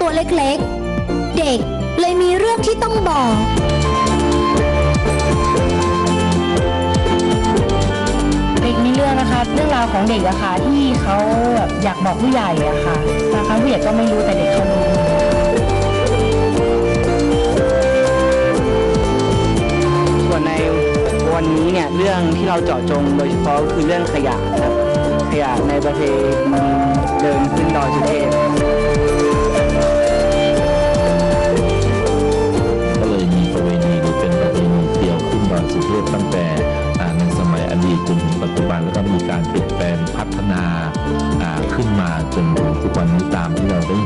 ตัวเล็กๆ เด็กเลยมีเรื่องที่ต้องบอกเด็กมีเรื่องนะคะ เรื่องราวของเด็กอะค่ะที่เขาแบบอยากบอกผู้ใหญ่อะค่ะบางครั้งผู้ใหญ่ก็ไม่รู้แต่เด็กเขารู้ส่วนในวันนี้เนี่ยเรื่องที่เราเจาะจงโดยเฉพาะคือเรื่องขยะครับขยะในประเพณีเดินขึ้นดอยสุเทพ ทศตั้งแต่ในสมัยอดีตจนถึงปัจจุบันแล้วก็มีการเปลี่ยนแปลงพัฒนาอ่าขึ้นมาจนถึงทุกวันนี้ตามที่เราได้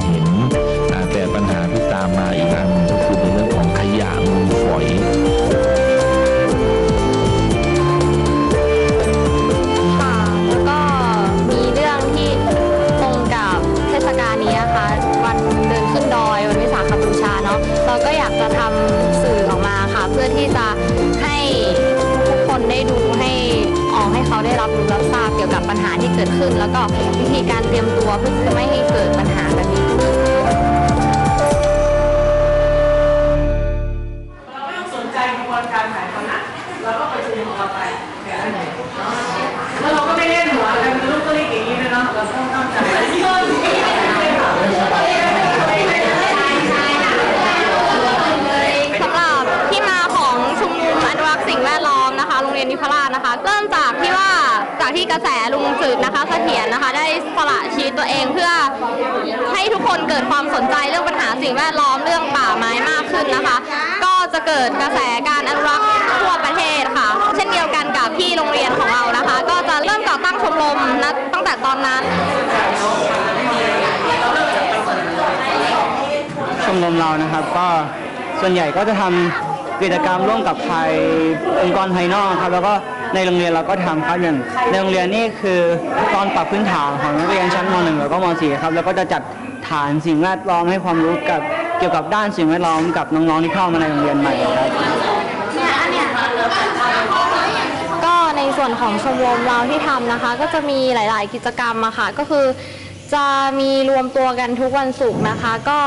ขึ้น แล้วก็วิธีการเตรียมตัวเพื่อจะไม่ให้เกิดปัญหาแบบนี้ขึ้น เราไม่ต้องสนใจกระบวนการขายเขานะเราก็ไประชุมของเราไปแค่นั้นแล้วเราก็ไม่เล่นหัวกันเป็นลูกก็เล่นอย่างนี้เลยเนาะเราต้องตั้งใจสำหรับที่มาของชุมนุมอนุรักษ์สิ่งแวดล้อมนะคะ โรงเรียนนิพราชนะคะ เริ่มจากที่ จากที่กระแสลุงสืบนะคะเสถียรนะคะ ได้สละชีวิตตัวเองเพื่อให้ทุกคนเกิดความสนใจเรื่องปัญหาสิ่งแวดล้อมเรื่องป่าไม้มากขึ้นนะคะ ก็จะเกิดกระแสการอนุรักษ์ทั่วประเทศค่ะ เช่นเดียวกันกับที่โรงเรียนของเรานะคะ ก็จะเริ่มก่อตั้งชมรมนะตั้งแต่ตอนนั้นชมรมเรานะครับก็ส่วนใหญ่ก็จะทำกิจกรรมร่วมกับภายองค์กรภายนอกครับแล้วก็ ในโรงเรียนเราก็ทำครับอย่างในโรงเรียนนี่คือตอนปรับพื้นฐานของนักเรียนชั้นม .1 แล้วก็ม .4 ครับแล้วก็จะจัดฐานสิ่งแวดล้อมให้ความรู้กับเกี่ยวกับด้านสิ่งแวดล้อมกับน้องๆที่เข้ามาในโรงเรียนใหม่ครับก็ในส่วนของชมรมเราที่ทำนะคะ ก็จะมีหลาย ๆ กิจกรรมอะค่ะก็คือจะมีรวมตัวกันทุกวันศุกร์นะคะ ก็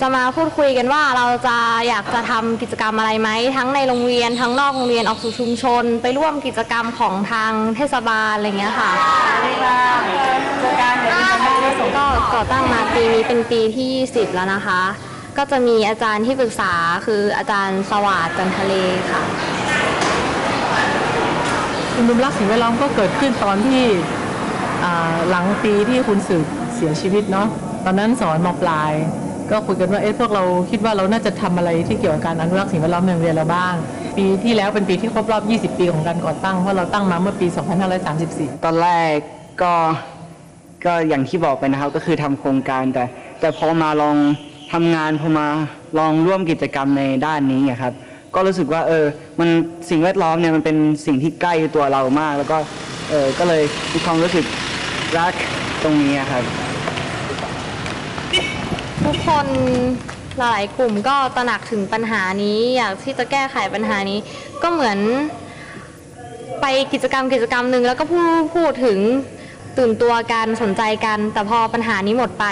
จะมาพูดคุยกันว่าเราจะอยากจะทำกิจกรรมอะไรไหม ทั้งในโรงเรียนทั้งนอกโรงเรียนออกสู่ชุมชน ไปร่วมกิจกรรมของทางเทศบาลอะไรเงี้ยค่ะ ก็ก่อตั้งมาปีนี้เป็นปีที่10แล้วนะคะ ก็จะมีอาจารย์ที่ปรึกษาคืออาจารย์สวัสดิ์จันทะเลค่ะ ชุมนุมรักสิ่งแวดล้อมก็เกิดขึ้นตอนที่อ่าหลังปีที่คุณสืบเสียชีวิตเนาะตอนนั้นสอนมปลาย ก็คุยกันว่าเอ๊ะพวกเราคิดว่าเราน่าจะทำอะไรที่เกี่ยวกับการอนุรักษ์สิ่งแวดล้อมในโรงเรียนเราบ้าง ปีที่แล้วเป็นปีที่ครบรอบ 20 ปีของการก่อตั้งเพราะเราตั้งมาเมื่อปี 2534 ตอนแรกก็ก็อย่างที่บอกไปนะครับก็คือทำโครงการแต่ แต่พอมาลองทำงานพอมาลองร่วมกิจกรรมในด้านนี้ครับ ก็รู้สึกว่าเออมันสิ่งแวดล้อมเนี่ยมันเป็นสิ่งที่ใกล้ตัวเรามาก แล้วก็เออก็เลยมีความรู้สึกรักตรงนี้ครับ ทุกคนหลายกลุ่มก็ตระหนักถึงปัญหานี้ อยากที่จะแก้ไขปัญหานี้ ก็เหมือนไปกิจกรรมกิจกรรมหนึ่งแล้วก็พูดพูดถึงตื่นตัวกันสนใจกัน แต่พอปัญหานี้หมดไป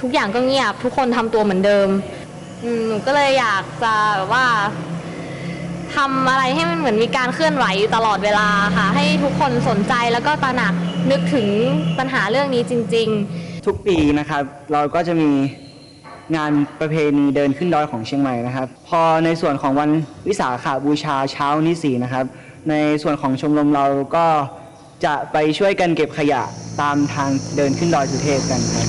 ทุกอย่างก็เงียบ ทุกคนทำตัวเหมือนเดิมอืมหนูก็เลยอยากจะแบบว่าทำอะไรให้มันเหมือนมีการเคลื่อนไหวอยู่ตลอดเวลาค่ะ ให้ทุกคนสนใจแล้วก็ตระหนักนึกถึงปัญหาเรื่องนี้จริง ๆ ทุกปีนะครับ เราก็จะมี งานประเพณีเดินขึ้นดอยของเชียงใหม่นะครับ พอในส่วนของวันวิสาขาบูชาเช้านี้สี่นะครับ ในส่วนของชมรมเราก็จะไปช่วยกันเก็บขยะตามทางเดินขึ้นดอยสุเทพกันครับ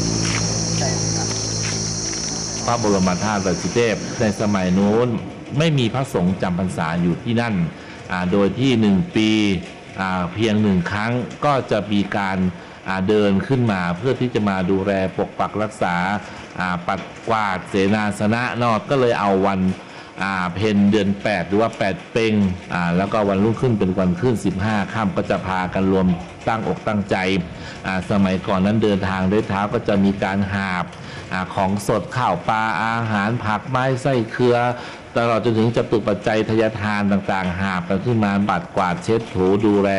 พระบรมธาตุดอยสุเทพในสมัยนู้นไม่มีพระสงฆ์จำพรรษาอยู่ที่นั่น โดยที่หนึ่งปีเพียงหนึ่งครั้งก็จะมีการ เดินขึ้นมาเพื่อที่จะมาดูแลปกปักรักษาปัดกวาดเสนาสนะนอกก็เลยเอาวันเพนเดือน 8 หรือว่า 8 เปงอ่าแล้วก็วันรุ่งขึ้นเป็นวันขึ้น 15ค่ำก็จะพากันรวมตั้งอกตั้งใจ สมัยก่อนนั้นเดินทางด้วยเท้าก็จะมีการหาบอของสดข้าวปลาอาหารผักไม้ไส้เครือ ตลอดจนถึงจตุปัจจัยทยทานต่างๆ หาบกันขึ้นมาบัดกวาดเช็ดถูดูแล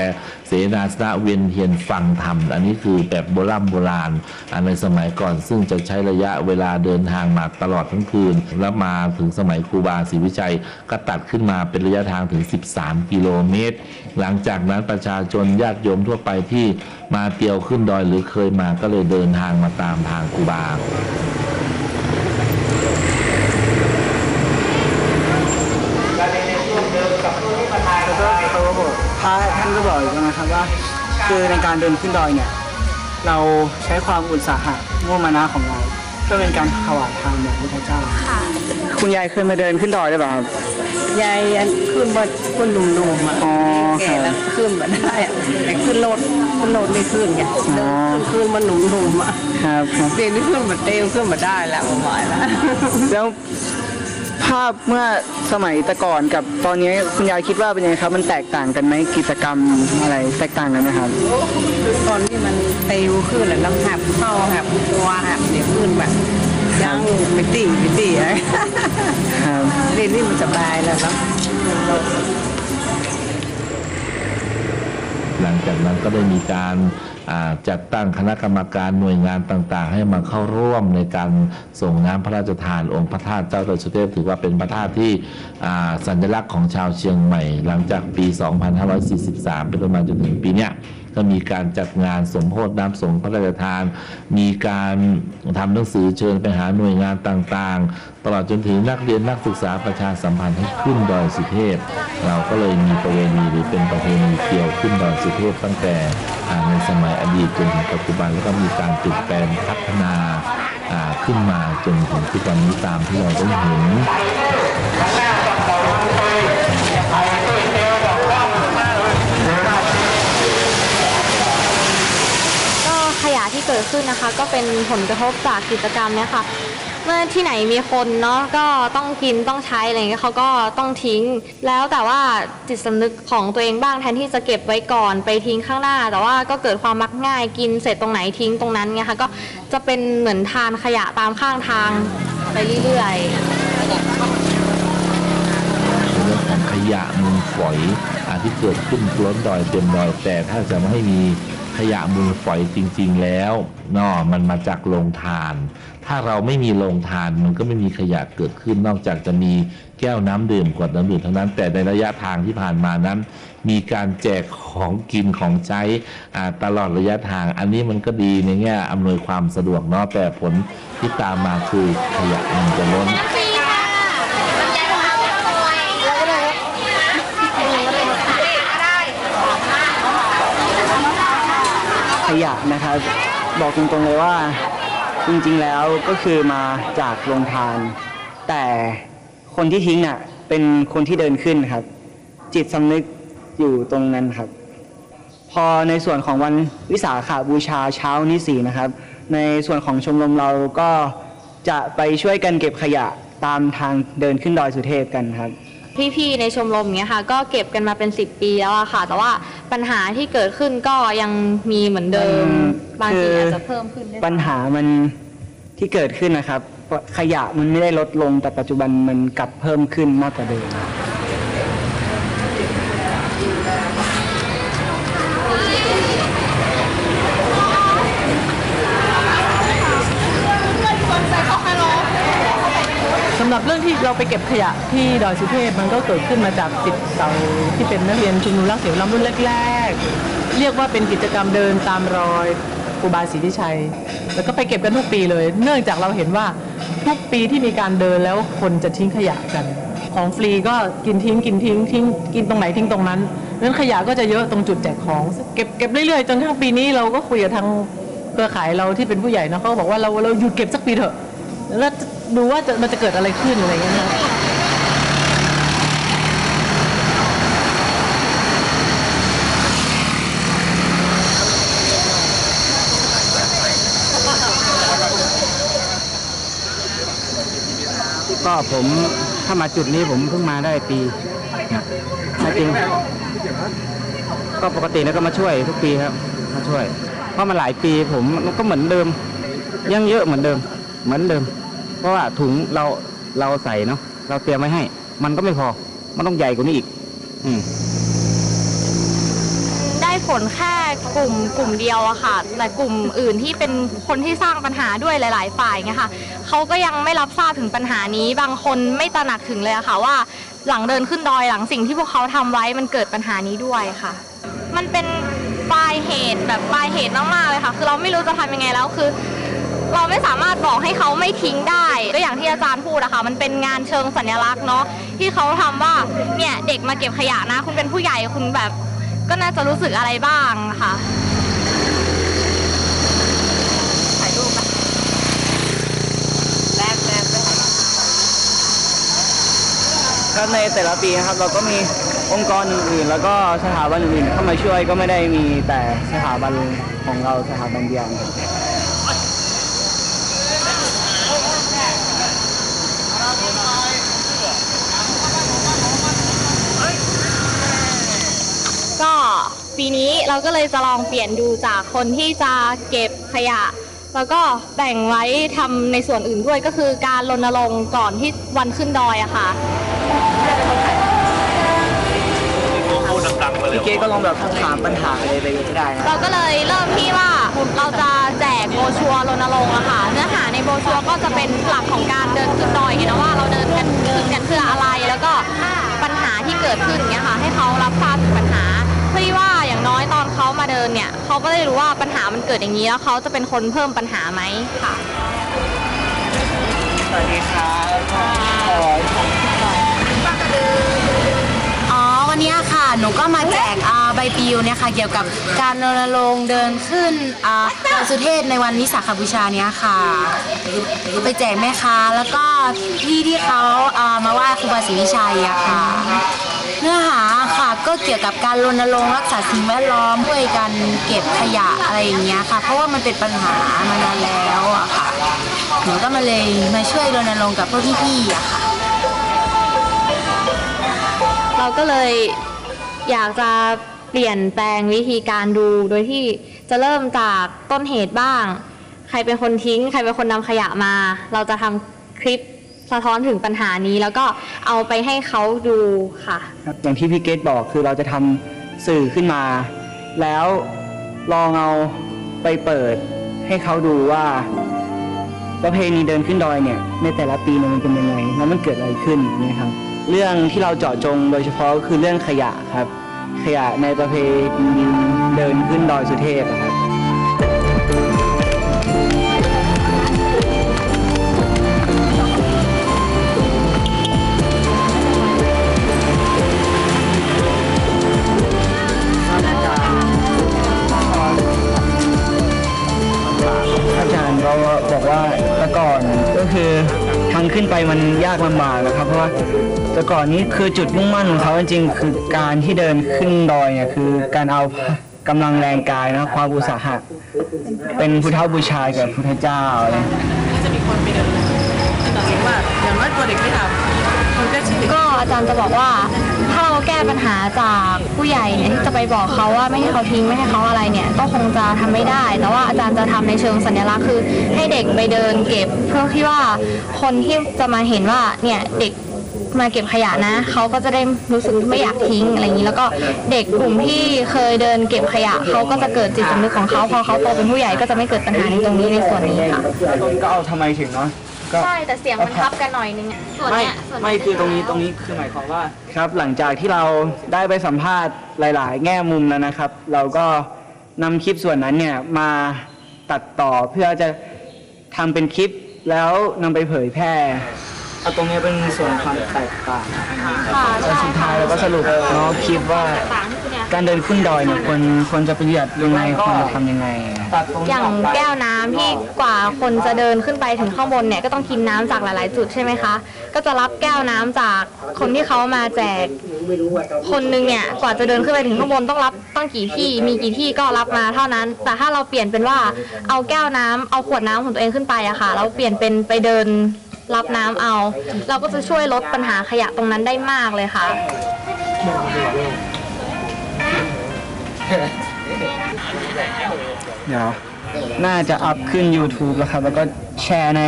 เสนาสนะเวียนเทียนฟังธรรม อันนี้คือแบบโบราณโบราณอันในสมัยก่อนซึ่งจะใช้ระยะเวลาเดินทางมาตลอดทั้งคืน แล้วมาถึงสมัยครูบาศรีวิชัยก็ตัดขึ้นมาเป็นระยะทางถึง 13 กิโลเมตร หลังจากนั้นประชาชนญาติโยมทั่วไปที่มาเตียวขึ้นดอยหรือเคยมาก็เลยเดินทางมาตามทางครูบา แล้วก็เขาก็บอกพ ระท่านก็บอกอีกนะครับว่า คือในการเดินขึ้นดอยเนี่ย เราใช้ความอุตสาหะมุ่งมานะของเราเพื่อเป็นการถวายทานแด่พระพุทธเจ้า คุณยายเคยมาเดินขึ้นดอยหรือเปล่าครับ ยายอันขึ้นมาขึ้นหนุ่มๆอะอ๋อแก่แล้วขึ้นมาได้อะแต่ขึ้นรถขึ้นรถไม่ขึ้นไงอ๋อขึ้นมาหนุ่มๆอะครับครับ เดี๋ยวนี้ขึ้นมาเต็มขึ้นมาได้แล้วประมาณแล้วแล้วภาพเมื่อสมัยแต่ก่อนกับตอนนี้คุณยายคิดว่าเป็นยังไงครับ มันแตกต่างกันไหมกิจกรรมอะไรแตกต่างกันไหมครับ ตอนที่มันเต็มขึ้นแล้วน้ำหับเข้าหับตัวหับเดี๋ยวขึ้นแบบยังไปตีไปตีอะไรครับเดี๋ยวนี้มันสบายแล้วเนาะหลังจากนั้นก็ได้มีการอ่า จัดตั้งคณะกรรมการหน่วยงานต่างๆ ให้มาเข้าร่วมในการส่งน้ำพระราชทานองค์พระธาตุเจ้าตะสุเทพถือว่าเป็นพระธาตุที่สัญลักษณ์ของชาวเชียงใหม่ หลังจากปี 2543 เป็นต้นมาจนถึงปีเนี้ย ก็มีการจัดงานสมโพธิน้ำสงฆ์พระราชทาน มีการทำหนังสือเชิญไปหาหน่วยงานต่างๆ ตลอดจนถึงนักเรียนนักศึกษาประชาสัมพันธ์ให้ขึ้นดอยสุเทพ เราก็เลยมีประเวณีหรือเป็นประเพณีเกี่ยวขึ้นดอยสุเทพตั้งแต่ในสมัยอดีตจนถึงปัจจุบันแล้วก็มีการเปลี่ยนแปลงพัฒนาขึ้นมาจนถึงทุกวันนี้ตามที่เราได้เห็น ก็ขยะที่เกิดขึ้นนะคะ ก็เป็นผลกระทบจากกิจกรรมเนี้ยค่ะ เมื่อที่ไหนมีคนเนาะก็ต้องกินต้องใช้อะไรอย่างเงี้ยเขาก็ต้องทิ้ง แล้วแต่ว่าจิตสำนึกของตัวเองบ้างแทนที่จะเก็บไว้ก่อนไปทิ้งข้างหน้า แต่ว่าก็เกิดความมักง่ายกินเสร็จตรงไหนทิ้งตรงนั้นไงคะก็จะเป็นเหมือนทานขยะตามข้างทางไปเรื่อยๆ เรื่องของขยะมูลฝอยอาที่เกิดขึ้นล้นดอยเต็มดอยแต่ถ้าจะไม่ให้มี ขยะมูลฝอยจริง ๆ แล้วเนอมันมาจากโรงทาน ถ้าเราไม่มีโรงทานมันก็ไม่มีขยะเกิดขึ้น นอกจากจะมีแก้วน้ำดื่มขวดน้ำดื่มเท่านั้น แต่ในระยะทางที่ผ่านมานั้น มีการแจกของกินของใช้ตลอดระยะทาง อันนี้มันก็ดีในแง่อำนวยความสะดวกเนาะแต่ผลที่ตามมาคือขยะมันจะล้น ขยะนะครับ บอกตรงๆเลยว่าจริงๆแล้วก็คือมาจากโรงทาน แต่คนที่ทิ้งน่ะเป็นคนที่เดินขึ้นครับ จิตสำนึกอยู่ตรงนั้นครับ พอในส่วนของวันวิสาขาบูชาเช้านี้สี่นะครับ ในส่วนของชมรมเราก็จะไปช่วยกันเก็บขยะตามทางเดินขึ้นดอยสุเทพกันครับ พี่ๆในชมรมเนี้ยค่ะ ก็เก็บกันมาเป็น 10 ปีแล้วอะค่ะ แต่ว่าปัญหาที่เกิดขึ้นก็ยังมีเหมือนเดิมมันบางทีคือออาจจะเพิ่มขึ้นด้วยปัญหามันที่เกิดขึ้นนะครับ ขยะมันไม่ได้ลดลงแต่ปัจจุบันมันกลับเพิ่มขึ้นมากกว่าเดิมำหรับเรื่องที่เราไปเก็บขยะที่ดอยสุเทพมันก็เกิดขึ้นมาจากจิตเก่าที่เป็นนักเรียนชุมนุมรักเสียงลำรุ่นแรกๆ เรียกว่าเป็นกิจกรรมเดินตามรอยครูบาศรีวิชัย แล้วก็ไปเก็บกันทุกปีเลย เนื่องจากเราเห็นว่าทุกปีที่มีการเดินแล้วคนจะทิ้งขยะกัน ของฟรีก็กินทิ้งกินทิ้งทิ้งกินตรงไหนทิ้งตรงนั้นนั้นขยะก็จะเยอะตรงจุดแจกของ เก็บเก็บเรื่อยๆจนทั้งปีนี้เราก็คุยกับทางเครือข่ายเราที่เป็นผู้ใหญ่นะเขาบอกว่าเราเราหยุดเก็บสักปีเถอะแล้ว ดูว่าจะมันจะเกิดอะไรขึ้นอะไรอย่างเงี้ยนะก็ผมถ้ามาจุดนี้ผมเพิ่งมาได้ปีครับถ้าจริง ก็ปกติแล้วก็มาช่วยทุกปีครับ มาช่วย เพราะมันหลายปีผมก็เหมือนเดิม ยังเยอะเหมือนเดิม เหมือนเดิม ราะว่าถุงเราเราใส่เนาะเราเตรียมไว้ให้ มันก็ไม่พอ มันต้องใหญ่กว่านี้อีก อืมได้ผลแค่กลุ่มกลุ่มเดียวอะค่ะ แต่กลุ่มอื่นที่เป็นคนที่สร้างปัญหาด้วยหลาย ๆ ฝ่ายเงี้ยค่ะเขาก็ยังไม่รับทราบถึงปัญหานี้บางคนไม่ตระหนักถึงเลยอะค่ะว่า หลังเดินขึ้นดอยหลังสิ่งที่พวกเขาทำไว้มันเกิดปัญหานี้ด้วยค่ะ มันเป็นปลายเหตุแบบปลายเหตุมากๆเลยค่ะ คือเราไม่รู้จะทำยังไงแล้วคือ เราไม่สามารถบอกให้เขาไม่ทิ้งได้ ก็อย่างที่อาจารย์พูดอะคะมันเป็นงานเชิงสัญลักษณ์เนาะที่เขาทำว่าเนี่ยเด็กมาเก็บขยะนะ คุณเป็นผู้ใหญ่คุณแบบ ก็น่าจะรู้สึกอะไรบ้างค่ะถ่ายรูปไหมแรกแรกไปครับในแต่ละปีนะครับเราก็มีองค์กรอื่นๆแล้วก็สถาบันอื่นๆเข้ามาช่วยก็ไม่ได้มีแต่สถาบันของเราสถาบันเดียวครับ ก็ ปีนี้เราก็เลยจะลองเปลี่ยนดูจากคนที่จะเก็บขยะ แล้วก็แบ่งไว้ทำในส่วนอื่นด้วยก็คือการรณรงค์ก่อนที่วันขึ้นดอยอะค่ะพี่เกก็ลองแบบถามปัญหาอะไรไปก็ได้นะ เราก็เลยเริ่มที่ว่าเราจะแจกโบรชัวร์รณรงค์อะค่ะ เนื้อหาในโบรชัวร์ก็จะเป็นหลักของการเดินขึ้นดอยเห็นนะว่าเราเดินกันขึ้นกันเพื่ออะไร แล้วก็ปัญหาที่เกิดขึ้นอย่างเงี้ยค่ะ ให้เขารับทราบ เขาก็ได้รู้ว่าปัญหามันเกิดอย่างนี้แล้วเขาจะเป็นคนเพิ่มปัญหาไหมค่ะสวัสดีครับขออ๋อวันนี้ค่ะ หนูก็มาแจกอ่าใบปลิวเนี่ยค่ะ เกี่ยวกับการรณรงค์เดินขึ้นอ่าดอยสุเทพในวันวิสาขบูชาเนี้ยค่ะ ไปแจกแม่ค้าแล้วก็พี่ที่เขาอ่ามาไหว้ครูบาศรีวิชัยอะค่ะ เนื้อหาค่ะก็เกี่ยวกับการรณรงค์รักษาสิ่งแวดล้อมด้วยการเก็บขยะอะไรอย่างเงี้ยค่ะ เพราะว่ามันเป็นปัญหามานานแล้วอะค่ะหนูก็มาเลยมาช่วยรณรงค์กับพวกพี่ๆอะค่ะ เราก็เลยอยากจะเปลี่ยนแปลงวิธีการดู โดยที่จะเริ่มจากต้นเหตุบ้าง ใครเป็นคนทิ้ง ใครเป็นคนนำขยะมา เราจะทำคลิป สะท้อนถึงปัญหานี้แล้วก็เอาไปให้เขาดูค่ะ ครับอย่างที่พี่เกตบอกคือเราจะทำสื่อขึ้นมา แล้วลองเอาไปเปิดให้เขาดูว่าประเพณีเดินขึ้นดอยเนี่ยในแต่ละปีเนี่ยมันเป็นยังไงแล้วมันเกิดอะไรขึ้นนะครับ เรื่องที่เราเจาะจงโดยเฉพาะก็คือเรื่องขยะครับ ขยะในประเพณีเดินขึ้นดอยสุเทพอะครับ ขึ้นไปมันยากลำบากนะครับ เพราะว่าแต่ก่อนนี้คือจุดมุ่งมั่นของเขาจริงๆคือการที่เดินขึ้นดอยเนี่ยคือการเอากำลังแรงกายนะความอุตสาหะเป็นพุทธบูชากับพุทธเจ้าอะไรจะมีคนไปเดินแต่เห็นว่าอย่างน้อยตัวเด็กไม่ทำ ก็อาจารย์จะบอกว่า ถ้าเราแก้ปัญหาจากผู้ใหญ่เนี่ยที่จะไปบอกเขาว่าไม่ให้เขาทิ้งไม่ให้เขาอะไรเนี่ย ก็คงจะทำไม่ได้ แต่ว่าอาจารย์จะทำในเชิงสัญลักษณ์คือ ให้เด็กไปเดินเก็บ เพื่อที่ว่าคนที่จะมาเห็นว่าเนี่ยเด็กมาเก็บขยะนะเขาก็จะได้รู้สึกไม่อยากทิ้งอะไรอย่างนี้แล้วก็เด็กกลุ่มที่เคยเดินเก็บขยะเขาก็จะเกิดจิตสำนึกของเขาพอเขาโตเป็นผู้ใหญ่ก็จะไม่เกิดปัญหาในตรงนี้ในส่วนนี้ค่ะก็เอาทำไมถึงเนาะ ก็ ใช่แต่เสียงมันทับกันหน่อยนึงอะส่วนไม่เนี้ยส่วนไม่เนี้ยคือตรงนี้ตรงนี้คือหมายความว่า ครับหลังจากที่เราได้ไปสัมภาษณ์หลาย ๆ แง่มุมแล้วนะครับ เราก็นำคลิปส่วนนั้นเนี่ยมาตัดต่อเพื่อจะทำเป็นคลิปแล้วนำไปเผยแพร่เอาตรงนี้เป็นส่วนความแตกต่างค่ะแล้วสุดท้ายเราก็สรุปเนาะคลิปว่า ต่างที่คือเนี่ย การเดินขึ้นดอยเนี่ยควรควรจะประหยัดยังไงควรจะทำยังไง อย่างแก้วน้ำที่กว่าคนจะเดินขึ้นไปถึงข้างบนเนี่ยก็ต้องกินน้ำจากหลาย ๆ จุดใช่ไหมคะ ก็จะรับแก้วน้ำจากคนที่เขามาแจก คนหนึงเนี่ยกว่าจะเดินขึ้นไปถึงข้างบนต้องรับต้องกี่ที่มีกี่ที่ก็รับมาเท่านั้น แต่ถ้าเราเปลี่ยนเป็นว่าเอาแก้วน้ำเอาขวดน้ำของตัวเองขึ้นไปอะค่ะเราเปลี่ยนเป็นไปเดินรับน้ำเอา เราก็จะช่วยลดปัญหาขยะตรงนั้นได้มากเลยค่ะ เดี๋ยวน่าจะอัพขึ้น YouTube แล้วครับ แล้วก็แชร์ใน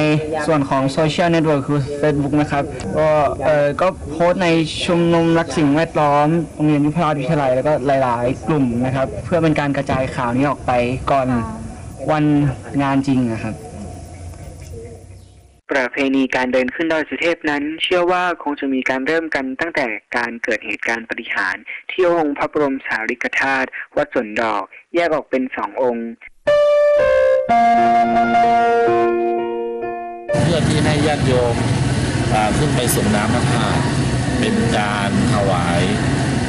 ส่วนของโซเชียลเน็ตเวิร์กคือ Facebook นะครับ ก็เออก็โพสต์ในชุมนุมรักสิ่งแวดล้อมโรงเรียนยุพราชวิทยาลัย แล้วก็หลาย ๆ กลุ่มนะครับ เพื่อเป็นการกระจายข่าวนี้ออกไปก่อนวันงานจริงนะครับ ประเพณีการเดินขึ้นดอยสุเทพนั้น เชื่อว่าคงจะมีการเริ่มกันตั้งแต่การเกิดเหตุการณ์ปฏิหาร ที่องค์พระบรมสารีริกธาตุวัดสวนดอก แยกออกเป็นสององค์ เพื่อที่ให้ญาติโยมอ่าขึ้นไปส่งน้ำพระธาตุเป็นการถวาย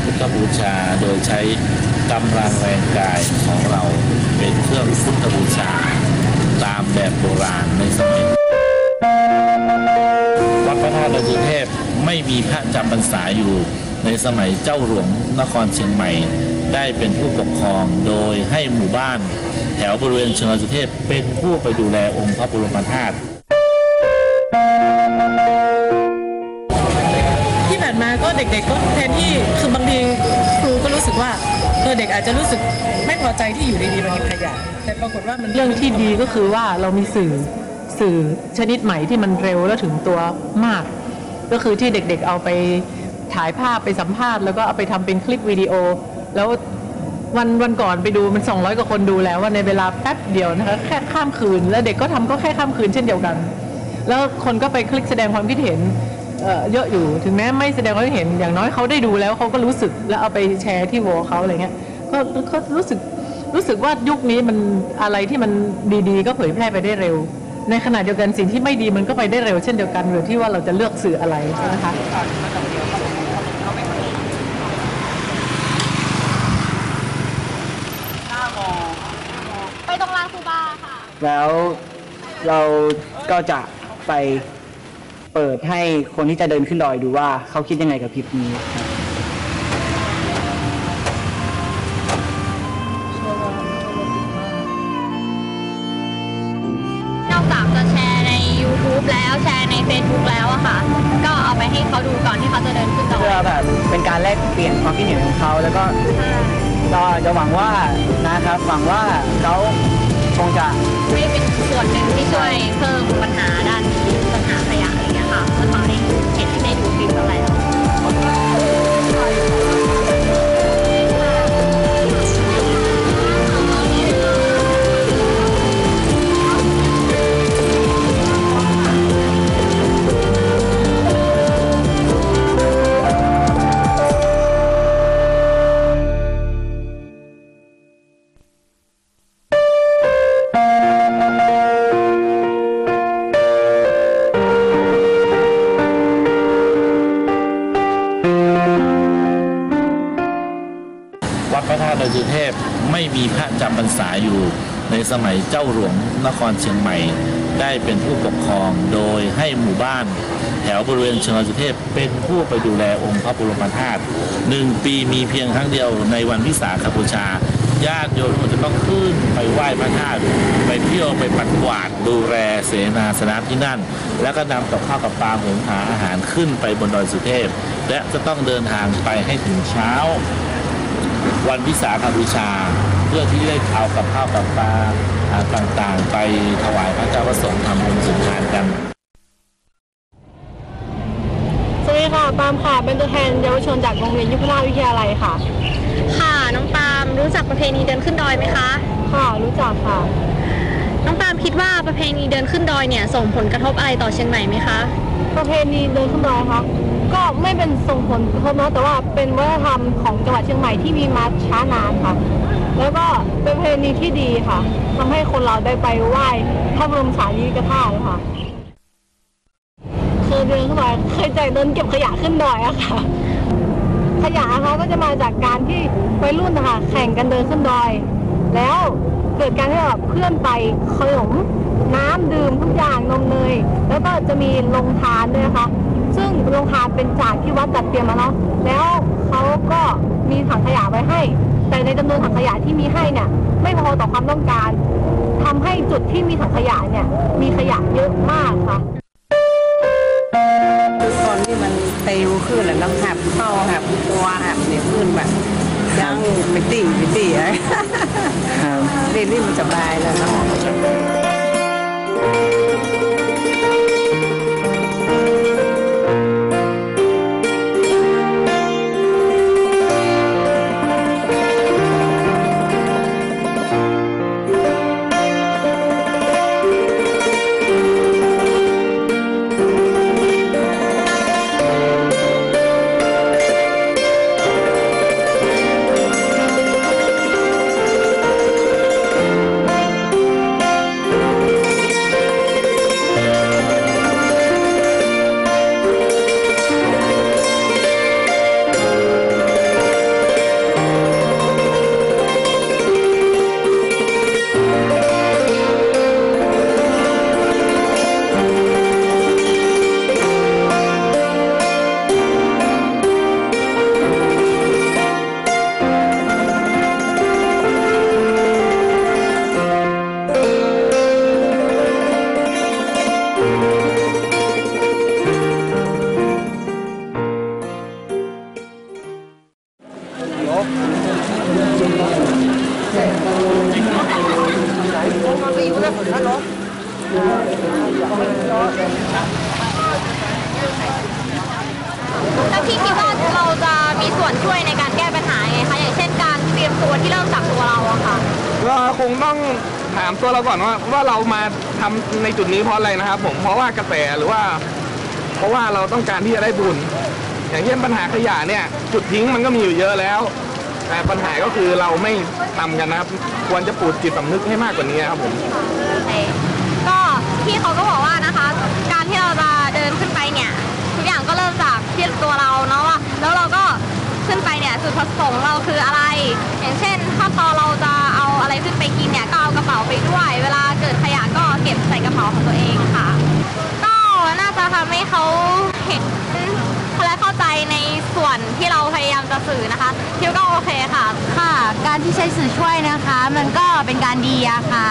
พุทธบูชาโดยใช้กำลังแรงกายของเราเป็นเครื่องพุทธบูชา ตามแบบโบราณในสมัย ไม่มีพระจำพรรษาอยู่ ในสมัยเจ้าหลวงนครเชียงใหม่ ได้เป็นผู้ปกครองโดยให้หมู่บ้าน แถวบริเวณเชิงดอยสุเทพเป็นผู้ไปดูแลองค์พระบรมธาตุที่ผ่านมาก็เด็กๆก็แทนที่คือบางทีครูก็รู้สึกว่าเออเด็กอาจจะรู้สึกไม่พอใจที่อยู่ดีๆมันมีขยะแต่ปรากฏว่ามันเรื่องที่ดีก็คือว่าเรามีสื่อสื่อชนิดใหม่ที่มันเร็วและถึงตัวมาก ก็คือที่เด็กๆเอาไปถ่ายภาพไปสัมภาษณ์แล้วก็เอาไปทำเป็นคลิปวิดีโอ แล้ววันวันก่อนไปดูมัน 200 กว่าคนดูแล้วว่าในเวลาแป๊บเดียวนะคะแค่ข้ามคืน แล้วเด็กก็ทำก็แค่ข้ามคืนเช่นเดียวกัน แล้วคนก็ไปคลิกแสดงความคิดเห็นเเยอะอยู่ถึงแม้ไม่แสดงความคิดเห็นอย่างน้อยเขาได้ดูแล้วเขาก็รู้สึกแล้วเอาไปแชร์ที่โวเขาอะไรเงี้ยก็ก็รู้สึกรู้สึกว่ายุคนี้มันอะไรที่มันดีๆ ก็เผยแพร่ไปได้เร็ว ในขณะเดียวกันสิ่งที่ไม่ดีมันก็ไปได้เร็วเช่นเดียวกันหรือที่ว่าเราจะเลือกสื่ออะไรนะคะไปตรงลานคูบาค่ะ แล้วเราก็จะไปเปิดให้คนที่จะเดินขึ้นดอยดูว่าเขาคิดยังไงกับคลิปนี้ครับ แบบเป็นการแลกเปลี่ยนความคิดเห็นของเขาแล้วก็ก็จะหวังว่านะครับหวังว่าเขาคงจะ ไม่เป็นส่วนหนึ่งที่ช่วยเพิ่มปัญหาด้านนี้ นครเชียงใหม่ ได้เป็นผู้ปกครองโดยให้หมู่บ้านแถวบริเวณเชิงสุเทพเป็นผู้ไปดูแลองค์พระบรมธาตุหนึ่งปีมีเพียงครั้งเดียวในวันวิสาขบูชา ญาติโยมทุกคนจะต้องขึ้นไปไหว้พระธาตุไปเที่ยวไปปัดกวาดดูแลเสนาสนะที่นั่น แล้วก็นำกับข้าวกับปลาหุงหาอาหารขึ้นไปบนดอยสุเทพ และจะต้องเดินทางไปให้ถึงเช้า วันวิสาขบูชา เพื่อที่ได้เอากับข้าวกับปลาอ่าต่างๆ ไปถวายพระเจ้าประสงค์ทำบุญสุนทานกันสวัสดีค่ะปามค่ะเป็นตัวแทนเยาวชนจากโรงเรียนยุพราชวิทยาลัยค่ะ ค่ะน้องปาล์มรู้จักประเพณีเดินขึ้นดอยไหมคะค่ะรู้จักค่ะ น้องปาล์มคิดว่าประเพณีเดินขึ้นดอยเนี่ยส่งผลกระทบอะไรต่อเชียงใหม่ไหมคะประเพณีเดินขึ้นดอยค่ะ ก็ไม่เป็นส่งผลกระทบนะแต่ว่าเป็นวัฒนธรรมของจังหวัดเชียงใหม่ที่มีมาช้านานค่ะ แล้วก็เป็นประเพณีที่ดีค่ะทำให้คนเราได้ไปไหว้พระบรมสารีริกธาตุค่ะเคยเดินขึ้นดอยเคยใจเดินเก็บขยะขึ้นดอยอะค่ะ ขยะนะคะก็จะมาจากการที่วัยรุ่นนะคะแข่งกันเดินขึ้นดอย แล้วเกิดการที่แบบเพื่อนไปขนมน้ำดื่มทุกอย่างนมเนยแล้วก็จะมีลงทานด้วยนะคะ ซึ่งลงทานเป็นจากที่วัดจัดเตรียมมาเนาะแล้วเขาก็มีถังขยะไว้ให้ แต่ในจำนวนถังขยะที่มีให้เนี่ยไม่พอต่อความต้องการทำให้จุดที่มีถังขยะเนี่ยมีขยะเยอะมากค่ะคือตอนที่มันตีวขึ้นแล้วน้ำหับเข้าหับตัวหับเดี๋ยวขึ้นแบบยังไปตีไปตีอะไรครับเรียนนี่มันสบายแล้วเนาะ ราะอะไรนะครับผมเพราะว่ากระแสหรือว่า เพราะว่าเราต้องการที่จะได้บุญ อย่างเช่นปัญหาขยะเนี่ย จุดทิ้งมันก็มีอยู่เยอะแล้ว แต่ปัญหาก็คือเราไม่ทำกันนะครับ ควรจะปลูกจิตสำนึกให้มากกว่านี้ครับผม ก็พี่เขาก็บอกว่านะคะ การที่เราจะเดินขึ้นไปเนี่ยทุกอย่างก็เริ่มจากที่ตัวเราเนาะว่าแล้วเราก็ขึ้นไปเนี่ยจุดประสงค์เราคืออะไร อย่างเช่น ถ้าพอเราจะเอาอะไรขึ้นไปกินเนี่ยก็เอากระเป๋าไปด้วย เวลาเกิดขยะก็ ก็บใส่กระเป๋าของตัวเองค่ะ ก็น่าจะทำให้เขาเห็นและเข้าใจในส่วนที่เราพยายามจะสื่อนะคะคิวก็โอเคค่ะ ค่ะ การที่ใช้สื่อช่วยนะคะ มันก็เป็นการดีอะค่ะ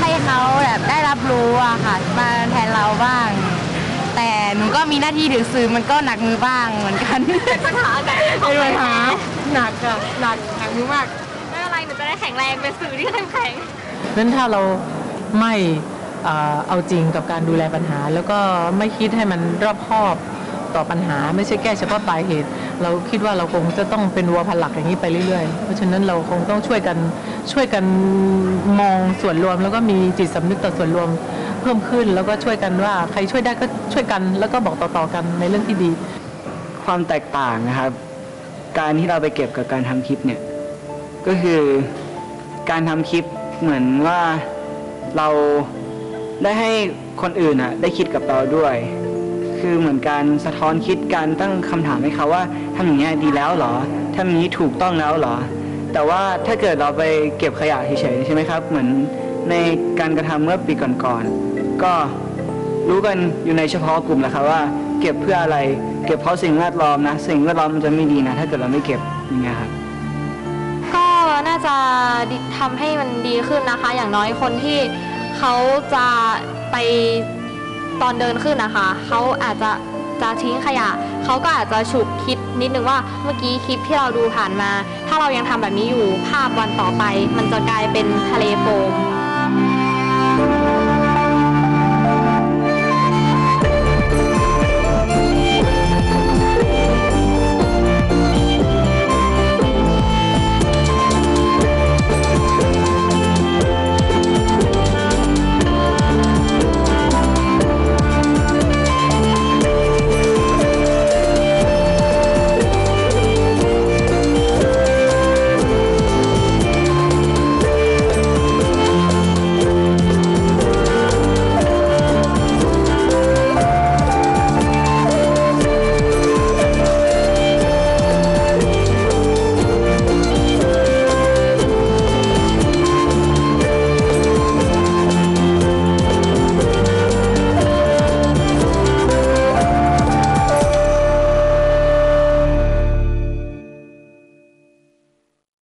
ให้เขาแบบได้รับรู้อะค่ะ มาแทนเราบ้าง แต่หนูก็มีหน้าที่ถือสื่อมันก็หนักมือบ้างเหมือนกันเป็นปัญหากันเป็นปัญหาหนักอะหนักหนักมือมากไม่เป็นไรหนูจะได้แข็งแรงเป็นสื่อที่เข้มแข็งนั้นถ้าเราไม่ เอาจริงกับการดูแลปัญหา แล้วก็ไม่คิดให้มันรอบคอบต่อปัญหา ไม่ใช่แก้เฉพาะปลายเหตุ เราคิดว่าเราคงจะต้องเป็นวัวพันหลักอย่างนี้ไปเรื่อยๆ เพราะฉะนั้นเราคงต้องช่วยกันช่วยกันมองส่วนรวม แล้วก็มีจิตสำนึกต่อส่วนรวมเพิ่มขึ้น แล้วก็ช่วยกันว่าใครช่วยได้ก็ช่วยกัน แล้วก็บอกต่อๆกันในเรื่องที่ดี ความแตกต่างนะครับ การที่เราไปเก็บกับการทำคลิปเนี่ยก็คือการทำคลิปเหมือนว่าเรา ได้ให้คนอื่นอะได้คิดกับเราด้วย คือเหมือนการสะท้อนคิดการตั้งคำถามให้เขาว่าทำอย่างนี้ยดีแล้วเหรอทำอย่างนี้ถูกต้องแล้วเหรอ แต่ว่าถ้าเกิดเราไปเก็บขยะเฉยๆใช่ไหมครับ เหมือนในการกระทำเมื่อปีก่อนๆก็รู้กันอยู่ในเฉพาะกลุ่มแหละครับว่า เก็บเพื่ออะไร เก็บเพราะสิ่งแวดล้อมนะ สิ่งแวดล้อมมันจะไม่ดีนะ ถ้าเกิดเราไม่เก็บอย่างเงี้ยครับก็น่าจะดีทำให้มันดีขึ้นนะคะ อย่างน้อยคนที่ เขาจะไปตอนเดินขึ้นนะคะ เขาอาจจะจะทิ้งขยะ เขาก็อาจจะฉุกคิดนิดนึงว่าเมื่อกี้คลิปที่เราดูผ่านมา ถ้าเรายังทำแบบนี้อยู่ภาพวันต่อไป มันจะกลายเป็นทะเลโฟม